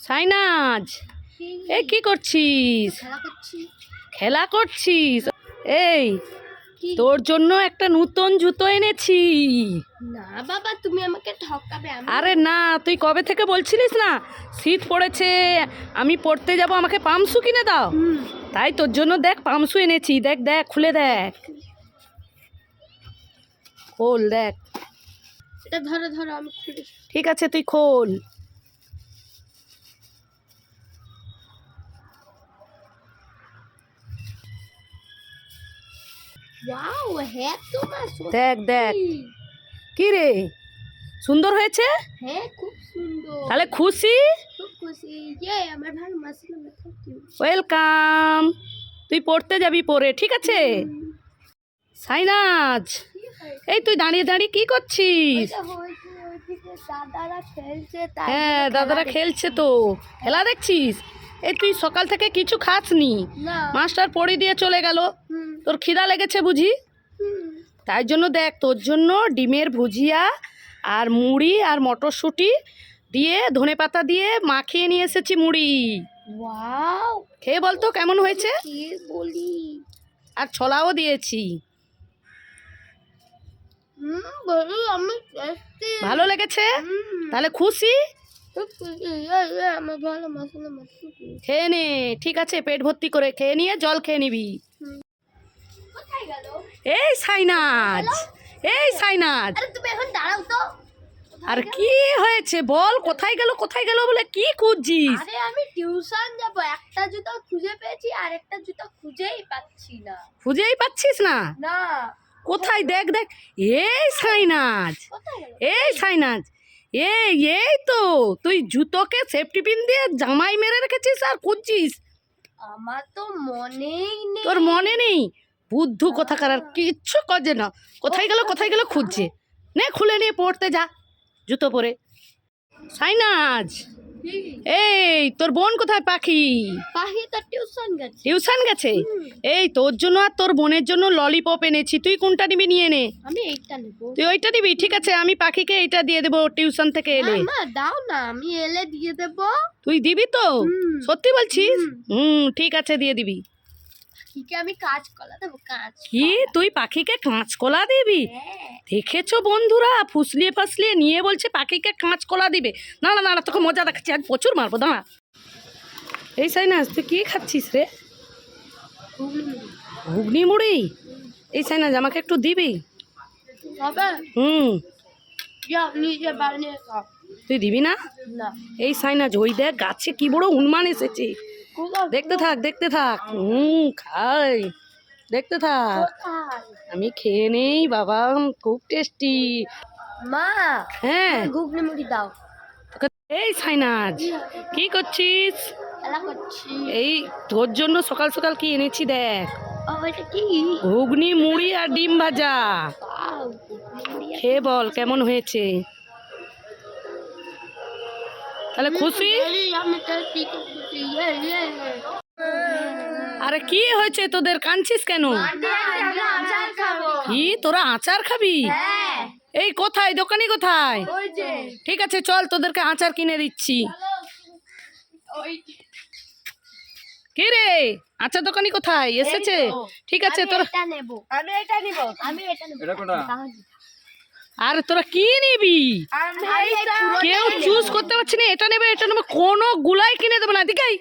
সাইনাজ এই কি করছিস? খেলা করছিস? এই তোর জন্য একটা নতুন জুতো এনেছি। না বাবা তুমি আমাকে ঠকাবে। আরে না তুই কবে থেকে বলছিলিস না? শীত পড়েছে আমি পড়তে যাব আমাকে পামসু কিনে দাও। তাই তোর জন্য দেখ পামসু এনেছি। দেখ দেখ খুলে দেখ। খোল দেখ। এটা ধরো ধরো আমি খুলি। ঠিক আছে তুই খোল। দেখ দেখ। কি রে? সুন্দর হয়েছে? হ্যাঁ খুব সুন্দর। তাহলে খুশি? খুব খুশি। ইয়ে আমার ভালো ইউ ওয়েলকাম তুই পড়তে যাবি পরে ঠিক আছে? সাইনাজ এই তুই দাঁড়িয়ে দাঁড়িয়ে কি করছিস? দাদারা খেলছে তাই হ্যাঁ দাদারা খেলছে তো। খেলা দেখছিস? এই তুই সকাল থেকে কিছু খাসনি। মাস্টার পড়ি দিয়ে চলে গেল। তোর খিদা লেগেছে বুঝি? তাই জন্য দেখ তোর জন্য ডিমের ভুজিয়া আর মুড়ি আর মটরশুঁটি দিয়ে ধনে পাতা দিয়ে মাখিয়ে নিয়ে এসেছি মুড়ি। খেয়ে বলতো কেমন হয়েছে? আর ছোলাও দিয়েছি। ভালো লেগেছে? তাহলে খুশি? খেয়ে নে ঠিক আছে পেট ভর্তি করে খেয়ে নিয়ে জল খেয়ে নিবি। এই সাইনাজ এই সাইনাজ। আরে কি হয়েছে বল কোথায় গেল কোথায় গেল বলে কি খুঁজছিস? আরে আমি টিউশন যাব একটা জুতো খুঁজে পেয়েছি আর একটা জুতো খুঁজেই পাচ্ছি না। খুঁজেই পাচ্ছিস না? না। কোথায় দেখ দেখ। এই সাইনাজ এই সাইনাজ। এই এই তো তুই জুতোকে সেফটি পিন দিয়ে জামাই মেরে রেখেছিস আর খুঁজছিস। আমার তো মনেই নেই। তোর মনে নেই? বুদ্ধু কোথাকার আর কিচ্ছু কাজে না। কোথায় গেল কোথায় গেল খুঁজছে। নে খুলে নিয়ে পড়তে যা জুতো পরে। সাইনাজ এই তোর বোন কোথায় পাখি? পাখি তো টিউশন গেছে। টিউশন গেছে? এই তোর জন্য আর তোর বোনের জন্য ললিপপ এনেছি। তুই কোনটা নিবি নিয়ে নে। আমি এইটা নেব। তুই ওইটা নিবি? ঠিক আছে আমি পাখিকে এইটা দিয়ে দেবো টিউশন থেকে এলে। দাও না আমি এলে দিয়ে দেবো। তুই দিবি তো? সত্যি বলছিস। হুম ঠিক আছে দিয়ে দিবি। পাখিকে আমি কাজ কলা দেবো কাজ কি? তুই পাখিকে কাঁচকলা দিবি? হ্যাঁ। দেখেছ বন্ধুরা? ফুসলিয়ে ফাসলিয়ে নিয়ে বলছে পাখিকে কাঁচকলা দিবে। না না না তোকে মজা দেখাচ্ছি আজ প্রচুর মারবো দাঁড়া। এই সাইনাস তুই কি খাচ্ছিস রে? ঘুগনি মুড়ি? এই সাইনাজ আমাকে একটু দিবি? হুম। তুই দিবি না? এই সাইনাজ ওই দেখ গাছে কি বড় উন্মান এসেছে? দেখতে থাক দেখতে থাক। হুম খাই। দেখতে থাক। আমি খেয়ে নেই বাবা। খুব টেস্টি। মা হ্যাঁ। ঘুগনি মুড়ি দাও। এই সাইনাজ কি করছিস? এই তোর জন্য সকাল সকাল কি এনেছি দেখ। ঘুগনি মুড়ি আর ডিম ভাজা। খেয়ে বল কেমন হয়েছে? তাহলে খুশি। Yeah, yeah, yeah. আরে কি হয়েছে? তোদের কাঁদছিস কেন। কি? তোরা আচার খাবি? হ্যাঁ, এই কোথায়? দোকানি কোথায়? ঠিক আছে চল তোদেরকে আচার কিনে দিচ্ছি। ওই কি রে? আচার দোকানি কোথায়? এসেছে? ঠিক আছে তোর এটা নেব। আমি এটা নিব। আমি এটা নেব। এটা কোনটা? আর তোরা কি নিবি? কেউ চুজ করতে পারছি না এটা নেবে এটা নেবে কোনো গুলাই কিনে দেবে না দিকাই।